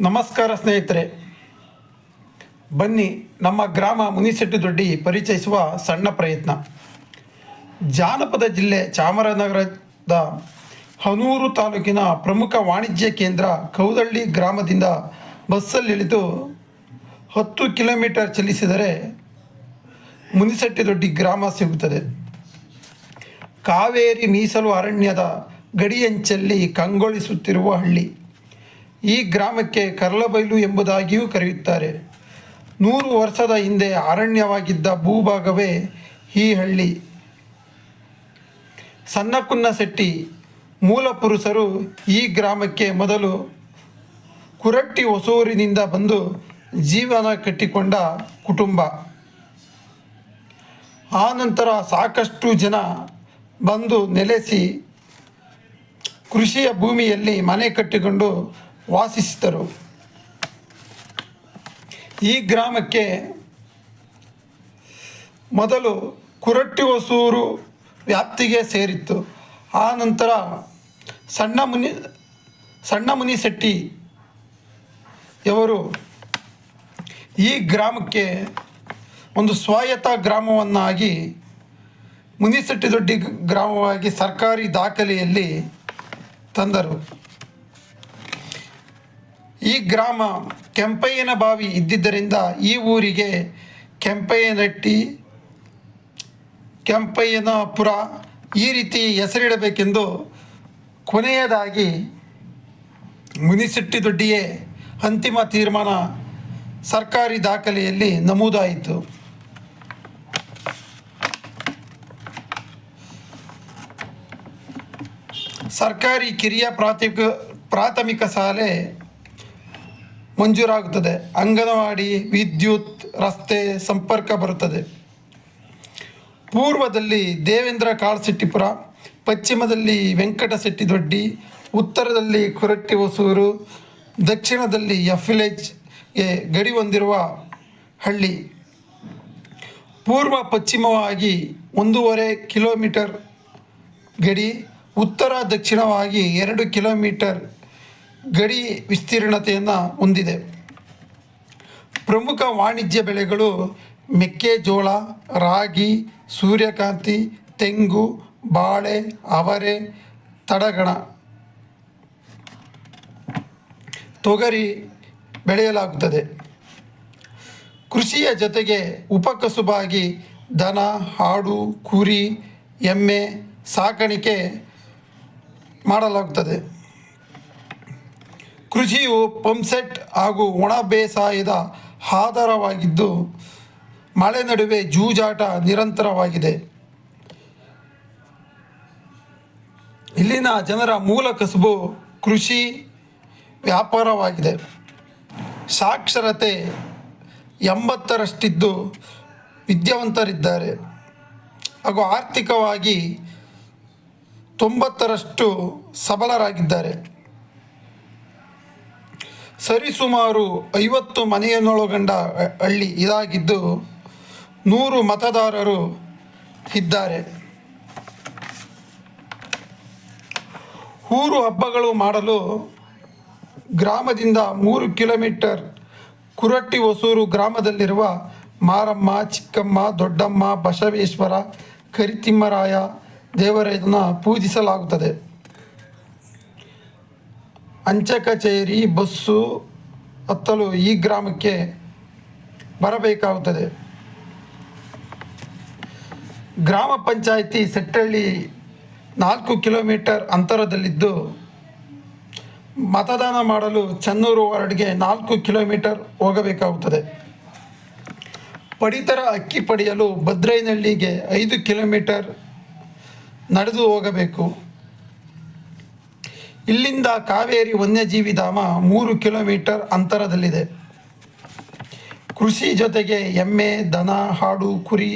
ನಮಸ್ಕಾರ ಸ್ನೇಹಿತರೆ. ಬನ್ನಿ, ನಮ್ಮ ಗ್ರಾಮ ಮುನಿಸೆಟ್ಟಿದೊಡ್ಡಿ ಪರಿಚಯಿಸುವ ಸಣ್ಣ ಪ್ರಯತ್ನ. ಜಾನಪದ ಜಿಲ್ಲೆ ಚಾಮರಾಜನಗರದ ಹನೂರು ತಾಲೂಕಿನ ಪ್ರಮುಖ ವಾಣಿಜ್ಯ ಕೇಂದ್ರ ಕೌದಳ್ಳಿ ಗ್ರಾಮದಿಂದ ಬಸ್ಸಲ್ಲಿಳಿದು ಹತ್ತು ಕಿಲೋಮೀಟರ್ ಚಲಿಸಿದರೆ ಮುನಿಸೆಟ್ಟಿದೊಡ್ಡಿ ಗ್ರಾಮ ಸಿಗುತ್ತದೆ. ಕಾವೇರಿ ಮೀಸಲು ಅರಣ್ಯದ ಗಡಿಯಂಚಲ್ಲಿ ಕಂಗೊಳಿಸುತ್ತಿರುವ ಹಳ್ಳಿ. ಈ ಗ್ರಾಮಕ್ಕೆ ಕರ್ಲಬೈಲು ಎಂಬುದಾಗಿಯೂ ಕರೆಯುತ್ತಾರೆ. ನೂರು ವರ್ಷದ ಹಿಂದೆ ಅರಣ್ಯವಾಗಿದ್ದ ಭೂಭಾಗವೇ ಈ ಹಳ್ಳಿ. ಸಣ್ಣಕುನ್ನಶೆಟ್ಟಿ ಮೂಲ ಪುರುಷರು ಈ ಗ್ರಾಮಕ್ಕೆ ಮೊದಲು ಕುರಟ್ಟಿ ಹೊಸೂರಿನಿಂದ ಬಂದು ಜೀವನ ಕಟ್ಟಿಕೊಂಡ ಕುಟುಂಬ. ಆನಂತರ ಸಾಕಷ್ಟು ಜನ ಬಂದು ನೆಲೆಸಿ ಕೃಷಿಯ ಭೂಮಿಯಲ್ಲಿ ಮನೆ ಕಟ್ಟಿಕೊಂಡು ವಾಸಿಸಿದರು. ಈ ಗ್ರಾಮಕ್ಕೆ ಮೊದಲು ಕುರಟ್ಟಿ ಹೊಸೂರು ವ್ಯಾಪ್ತಿಗೆ ಸೇರಿತ್ತು. ಆ ನಂತರ ಸಣ್ಣ ಮುನಿ, ಸಣ್ಣ ಮುನಿಶೆಟ್ಟಿ ಇವರು ಈ ಗ್ರಾಮಕ್ಕೆ ಒಂದು ಸ್ವಾಯತ್ತ ಗ್ರಾಮವನ್ನಾಗಿ, ಮುನಿಸೆಟ್ಟಿದೊಡ್ಡಿ ಗ್ರಾಮವಾಗಿ ಸರ್ಕಾರಿ ದಾಖಲೆಯಲ್ಲಿ ತಂದರು. ಗ್ರಾಮ ಕೆಂಪಯ್ಯನ ಬಾವಿ ಇದ್ದಿದ್ದರಿಂದ ಈ ಊರಿಗೆ ಕೆಂಪಯ್ಯನಟ್ಟಿ, ಕೆಂಪಯ್ಯನಪುರ ಈ ರೀತಿ ಹೆಸರಿಡಬೇಕೆಂದು ಕೊನೆಯದಾಗಿ ಮುನಿಸಿಟ್ಟಿದೊಡ್ಡಿಯೇ ಅಂತಿಮ ತೀರ್ಮಾನ ಸರ್ಕಾರಿ ದಾಖಲೆಯಲ್ಲಿ ನಮೂದಾಯಿತು. ಸರ್ಕಾರಿ ಕಿರಿಯ ಪ್ರಾಥಮಿಕ ಪ್ರಾಥಮಿಕ ಶಾಲೆ ಮಂಜೂರಾಗುತ್ತದೆ. ಅಂಗನವಾಡಿ, ವಿದ್ಯುತ್, ರಸ್ತೆ, ಸಂಪರ್ಕ ಬರುತ್ತದೆ. ಪೂರ್ವದಲ್ಲಿ ದೇವೇಂದ್ರ ಕಾಳಶೆಟ್ಟಿಪುರ ಪಶ್ಚಿಮದಲ್ಲಿ ವೆಂಕಟಶೆಟ್ಟಿದೊಡ್ಡಿ, ಉತ್ತರದಲ್ಲಿ ಕುರಟ್ಟಿ ಹೊಸೂರು ದಕ್ಷಿಣದಲ್ಲಿ ಎಫ್ ವಿಲೇಜ್ಗೆ ಗಡಿ ಹೊಂದಿರುವ ಹಳ್ಳಿ. ಪೂರ್ವ ಪಶ್ಚಿಮವಾಗಿ ಒಂದೂವರೆ ಕಿಲೋಮೀಟರ್ ಗಡಿ, ಉತ್ತರ ದಕ್ಷಿಣವಾಗಿ ಎರಡು ಕಿಲೋಮೀಟರ್ ಗಡಿ ವಿಸ್ತೀರ್ಣತೆಯನ್ನು ಹೊಂದಿದೆ. ಪ್ರಮುಖ ವಾಣಿಜ್ಯ ಬೆಳೆಗಳು ಮೆಕ್ಕೆಜೋಳ, ರಾಗಿ, ಸೂರ್ಯಕಾಂತಿ, ತೆಂಗು, ಬಾಳೆ, ಅವರೆ, ತಡಗಣ. ತೊಗರಿ ಬೆಳೆಯಲಾಗುತ್ತದೆ. ಕೃಷಿಯ ಜೊತೆಗೆ ಉಪಕಸುಬಾಗಿ ದನ, ಹಾಡು, ಕುರಿ, ಎಮ್ಮೆ ಸಾಕಾಣಿಕೆ ಮಾಡಲಾಗುತ್ತದೆ. ಕೃಷಿಯು ಪಂಪ್ಸೆಟ್ ಹಾಗೂ ಒಣ ಬೇಸಾಯದ ಆಧಾರವಾಗಿದ್ದು, ಮಳೆ ನಡುವೆ ಜೂಜಾಟ ನಿರಂತರವಾಗಿದೆ. ಇಲ್ಲಿನ ಜನರ ಮೂಲ ಕಸುಬು ಕೃಷಿ ವ್ಯಾಪಾರವಾಗಿದೆ. ಸಾಕ್ಷರತೆ ಎಂಬತ್ತರಷ್ಟಿದ್ದು ವಿದ್ಯಾವಂತರಿದ್ದಾರೆ. ಹಾಗೂ ಆರ್ಥಿಕವಾಗಿ ತೊಂಬತ್ತರಷ್ಟು ಸಬಲರಾಗಿದ್ದಾರೆ. ಸರಿಸುಮಾರು ಐವತ್ತು ಮನೆಯನ್ನೊಳಗೊಂಡ ಹಳ್ಳಿ ಇದಾಗಿದ್ದು ನೂರು ಮತದಾರರು ಇದ್ದಾರೆ. ಊರು ಹಬ್ಬಗಳು ಮಾಡಲು ಗ್ರಾಮದಿಂದ ಮೂರು ಕಿಲೋಮೀಟರ್ ಕುರಟ್ಟಿ ಹೊಸೂರು ಗ್ರಾಮದಲ್ಲಿರುವ ಮಾರಮ್ಮ, ಚಿಕ್ಕಮ್ಮ, ದೊಡ್ಡಮ್ಮ, ಬಸವೇಶ್ವರ, ಕರಿತಿಮ್ಮರಾಯ ದೇವರನ್ನು ಪೂಜಿಸಲಾಗುತ್ತದೆ. ಅಂಚೆ ಕಚೇರಿ ಬಸ್ಸು ಹತ್ತಲು ಈ ಗ್ರಾಮಕ್ಕೆ ಬರಬೇಕಾಗುತ್ತದೆ. ಗ್ರಾಮ ಪಂಚಾಯಿತಿ ಸೆಟ್ಟಳ್ಳಿ ನಾಲ್ಕು ಕಿಲೋಮೀಟರ್ ಅಂತರದಲ್ಲಿದ್ದು ಮತದಾನ ಮಾಡಲು ಚನ್ನೂರು ವಾರ್ಡ್ಗೆ ನಾಲ್ಕು ಕಿಲೋಮೀಟರ್ ಹೋಗಬೇಕಾಗುತ್ತದೆ. ಪಡಿತರ ಅಕ್ಕಿ ಪಡೆಯಲು ಭದ್ರೈನಹಳ್ಳಿಗೆ ಐದು ಕಿಲೋಮೀಟರ್ ನಡೆದು ಹೋಗಬೇಕು. ಇಲ್ಲಿಂದ ಕಾವೇರಿ ವನ್ಯಜೀವಿ ಧಾಮ ಮೂರು ಕಿಲೋಮೀಟರ್ ಅಂತರದಲ್ಲಿದೆ. ಕೃಷಿ ಜೊತೆಗೆ ಎಮ್ಮೆ ದನ ಹಾಡು ಕುರಿ